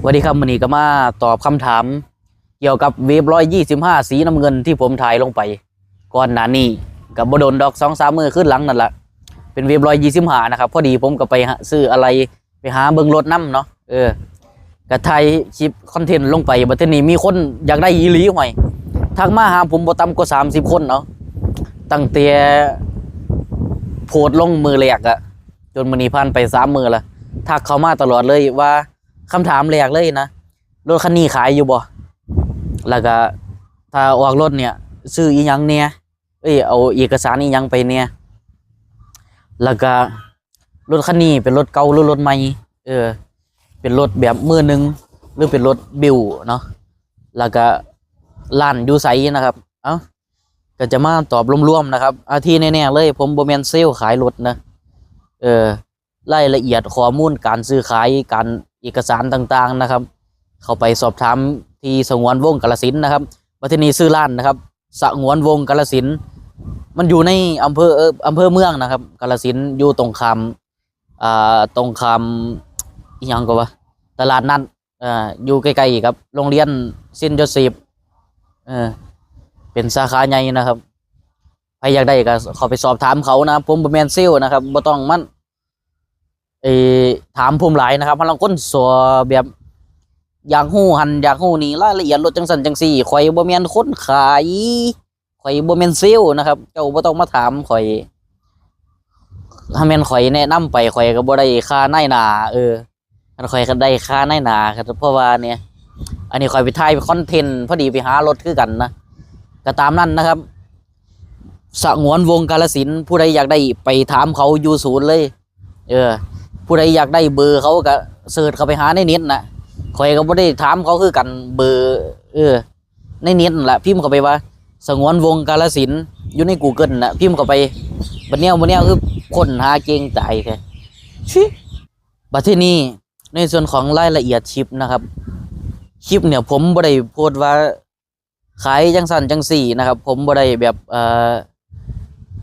สวัสดีครับวันนี้ก็มาตอบคำถาม เกี่ยวกับเวฟร้อยยี่สิบห้าสีน้ำเงินที่ผมถ่ายลงไป ก่อนหน้านี้กับบโดนดอกสองสามมือขึ้นหลังนั่นแหละเป็นเวฟร้อยยี่สิบห้านะครับพอดีผมก็ไปซื้ออะไรไปหาเบิ้งรถน้ำเนาะเออกระไทยคลิปคอนเทนต์ลงไปบัดทีนี้มีคนอยากได้อีหลีหน่อยทักมาหาผมบ่ต่ำกว่าสามสิบคนเนาะตั้งแต่โพสต์ลงมือแรกอะจนมือนี้ผ่านไปสามมือละทักเขามาตลอดเลยว่า คำถามแรกเลยนะรถคันนี้ขายอยู่บ่แล้วก็ถ้าออกรถเนี่ย ซื้ออีหยังเนี่ยเอ้ยเอาเอกสารอีหยังไปเนี่ยแล้วก็รถคันนี้เป็นรถเก่าหรือรถใหม่เออ เป็นรถแบบมือหนึ่งหรือเป็นรถบิวเนาะแล้วก็ล้านอยูไซนะครับเอ้าก็จะมาตอบรวมๆนะครับอาทีแน่ๆเลยผมโบแมนเซลลขายรถนะเออรายละเอียดข้อมูลการซื้อขายการ เอกสารต่างๆนะครับ เข้าไปสอบถามที่สงวนวงกาลสินนะครับวัฒนีซื้อร้านนะครับ สงวนวงกาลสินมันอยู่ในอำเภออำเภอเมืองนะครับกาลสินอยู่ตรงคำอ่าตรงคำอีหยังก็ว่าตลาดนัดอ่าอยู่ใกล้ๆกับโรงเรียนเซนต์โจเซฟเออเป็นสาขาใหญ่นะครับใครอยากได้ก็เข้าไปสอบถามเขานะผมบ่แมนซลลนะครับบ่ต้องมัน เอถามผมหลายนะครับพลังคนสัวแบบอยากฮู้หันอยากฮู้นี่รายละเอียดรถจังสันจังสี่ข่อยบ่แม่นคนขายข่อยบ่แม่นเซลล์นะครับ เจ้าบ่ต้องมาถามข่อยถ้าแม่นข่อยแนะนำไปข่อยก็บ่ได้ค่านายหนาเออคันข่อยก็ได้ค่านายหนาครับเพราะว่าเนี่ย อันนี้ข่อยไปถ่ายคอนเทนต์พอดีไปหารถคือกันนะก็ตามนั้นนะครับสงวนวงกาลสินผู้ใดอยากได้ไปถามเขาอยู่ศูนย์เลย เออ ผู้ใดอยากได้เบอร์เขาก็เสิร์ชเข้าไปหาในเน็ตนะข่อยก็บ่ได้ถามเขาคือกันเบอร์เออในเน็ตนั่นแหละพิมพ์เข้าไปว่า สงวนวงกาลสินธุ์อยู่ใน Google น่ะพิมพ์เข้าไปบัดเนี้ยบัดเนี้ยคือคนหาเก่งตายแท้ชิบัดทีนี้ในส่วนของรายละเอียดชิปนะครับคลิปเนี่ยผมบ่ได้โพสต์ว่าขายจังสันจังสี่นะครับ ผมบ่ได้แบบเอ่อ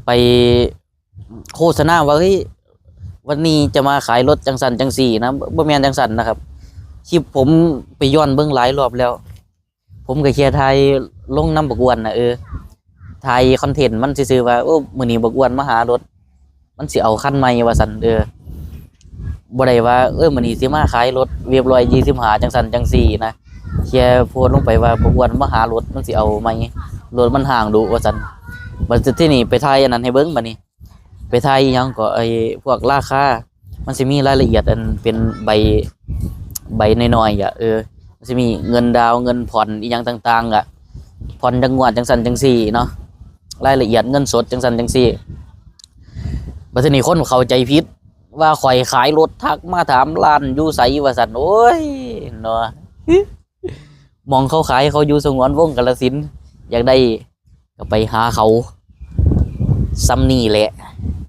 ไปโฆษณาว่าเฮ้ย วันนี้จะมาขายรถจังสันจังสี่นะบ่แมนจังสันนะครับคลิปผมไปย้อนเบิ่งหลายรอบแล้ว ผมก็แค่ถ่ายลงน้ำบกวนนะเออถ่ายคอนเทนต์มันซื่อว่าโอ้มือนี้บกวนมาหารถ มันสิเอาคันใหม่ว่าซั่นเออบ่ได้ว่าเออมือนี้สิมาขายรถเรียบร้อย25จังซั่นจังซี่นะแค่โพสต์ลงไปว่าบกวนมาหารถมันสิเอาใหม่รถมันห่างดูว่าซั่นบัดที่นี่ไปถ่ายอันนั้นให้เบิ่งบัดนี้ ไปถ่ายยังก็ไอ้พวกราคา มันสิมีรายละเอียดอันเป็นใบใบน้อยๆอะเออ มันจะมีเงินดาวเงินผ่อนอีหยังต่าง ๆ อะ ผ่อนจังหวัดจังสันจังสี่เนาะ รายละเอียดเงินสดจังสันจังสี่บัดนี้คนเข้าใจผิดว่าข่อยขายรถทักมาถามร้านอยู่ไสว่าสันโอ้ยเนาะมองเขาขายเขาอยู่สงวนวงกาลสินอยากได้ก็ไปหาเขาซ้ำนี่แหละ